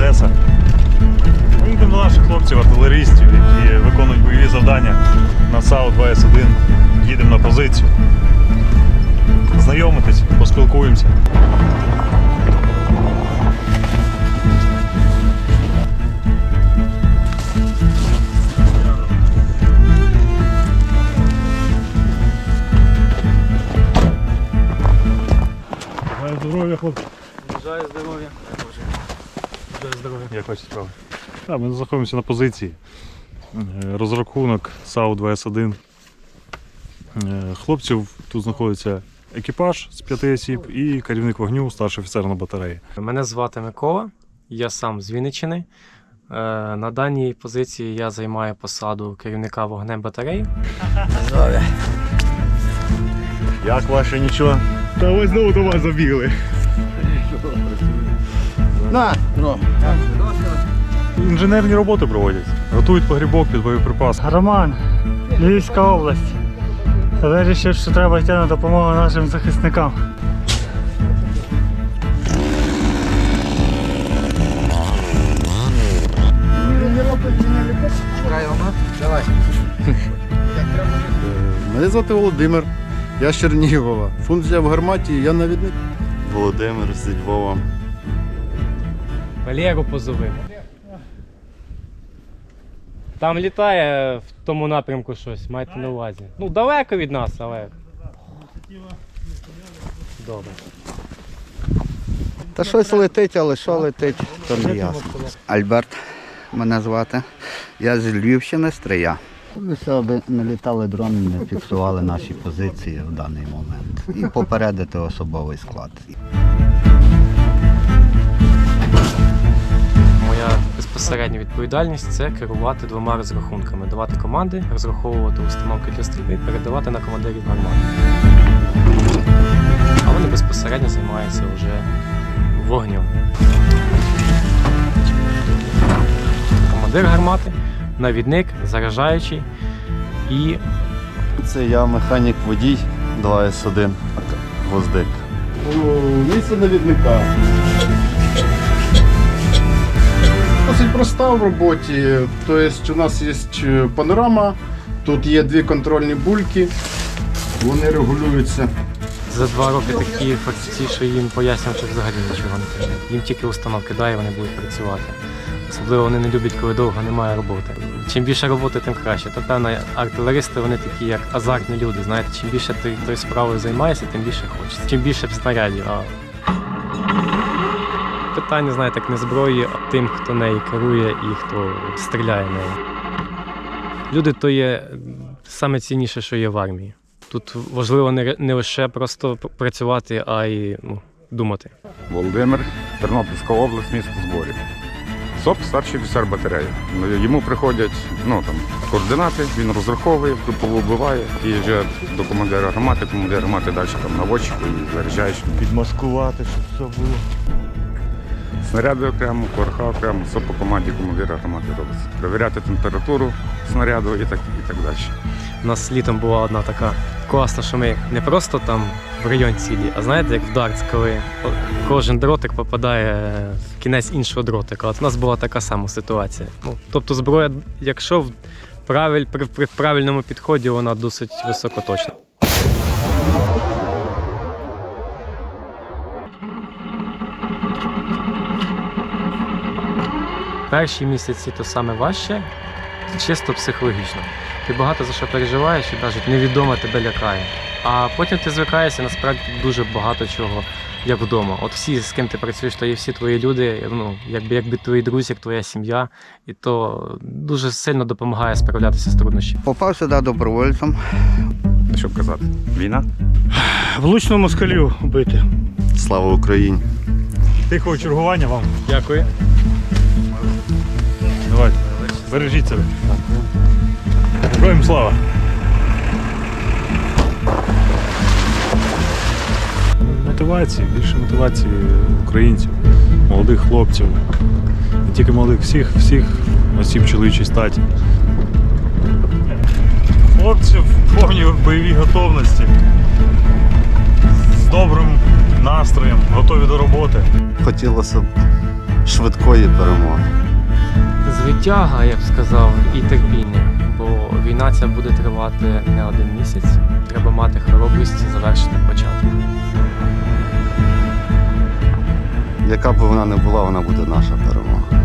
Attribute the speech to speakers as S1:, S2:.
S1: Одеса. Ми йдемо до наших хлопців, артилерістів, які виконують бойові завдання на САУ 2С1. Їдемо на позицію. Знайомитись, поспілкуємося. Здоров'я, хлопці.
S2: Бажаю здоров'я. Здоров'я.
S1: Як ваші справи? Так, ми знаходимося на позиції. Е, Розрахунок САУ 2С1. Е, Хлопців тут знаходиться екіпаж з п'яти осіб і керівник вогню, старший офіцер на батареї.
S2: Мене звати Микола, я сам з Вінниччини. Е, На даній позиції я займаю посаду керівника вогнем батареї.
S1: Як ваше нічого? Та ось знову до вас забігли.
S3: На, ну.
S1: Інженерні роботи проводять. Готують погрібок під боєприпас.
S4: Роман, Львівська область. Вирішив, що треба йти на допомогу нашим захисникам.
S3: Мене звати Володимир. Я з Чернігова. Функція в гарматі, я навідник.
S5: Володимир з Львова.
S2: Валеру позови. Там літає в тому напрямку щось, майте на увазі. Ну, далеко від нас, але. Добре.
S3: Та щось летить, але що летить, то не ясно.
S6: Альберт мене звати. Я з Львівщини, Стрия. Все, аби не літали дрони, не фіксували наші позиції в даний момент. І попередити особовий склад.
S2: Моя безпосередня відповідальність це керувати двома розрахунками, давати команди, розраховувати установки для стрільби і передавати на командирів гармати. А вони безпосередньо займаються вже вогнем. Командир гармати, навідник, заряджаючий і
S5: Це я механік водій 2С1 Гвоздик.
S3: Місце навідника. Досить проста в роботі. Тобто у нас є панорама, тут є дві контрольні бульки, вони регулюються.
S2: за два роки такі фахівці, що їм пояснювати що взагалі нічого не треба. Їм тільки установки дай, вони будуть працювати. Особливо вони не люблять, коли довго немає роботи. Чим більше роботи, тим краще. То певно, артилеристи вони такі, як азартні люди. Знаєте, чим більше ти тою справою займаєшся, тим більше хочеться. Чим більше снарядів. А... Питання, знаєте, як не зброї, а тим, хто нею керує і хто стріляє нею. Люди то є саме цінніше, що є в армії. Тут важливо не, не лише просто працювати, а й ну, думати.
S7: Володимир, Тернопільська область, місто зборів. СОП старший офіцер батареї. Ну, Йому приходять ну, там, координати, він розраховує, групово вбиває і вже до командира гармати, командир гармати далі там наводчику і заряджаючий.
S1: Підмаскувати, щоб все було.
S7: Снаряди окремо, порха окремо, все по команді командира гармати робиться. Перевіряти температуру снаряду і так, і так далі.
S2: У нас літом була одна така класна, що ми не просто там в район цілі, а знаєте, як в дартс, коли кожен дротик попадає в кінець іншого дротика. От у нас була така сама ситуація. Ну, тобто зброя, якщо в правиль, при, при правильному підході, вона досить високоточна. Перші місяці то саме важче, чисто психологічно. Ти багато за що переживаєш і навіть невідомо тебе лякає. А потім ти звикаєшся насправді дуже багато чого, як вдома. От всі, з ким ти працюєш, то є всі твої люди, ну, якби, якби твої друзі, як твоя сім'я, і то дуже сильно допомагає справлятися з труднощами.
S6: Попав сюди добровольцем.
S7: Що казати? Війна?
S4: Влучно москалів вбити.
S5: Слава Україні!
S1: Тихого чергування вам.
S2: Дякую.
S1: Бережіть себе. Героям слава! Мотивації, більше мотивації українців, молодих хлопців, не тільки молодих, всіх, всіх осіб чоловічої статі. Хлопці в повній бойовій готовності, з добрим настроєм, готові до роботи.
S5: Хотілося б, швидкої перемоги.
S2: Звитяга, я б сказав, і терпіння, бо війна ця буде тривати не один місяць. Треба мати хоробрість завершити початок.
S5: Яка б вона не була, вона буде наша перемога.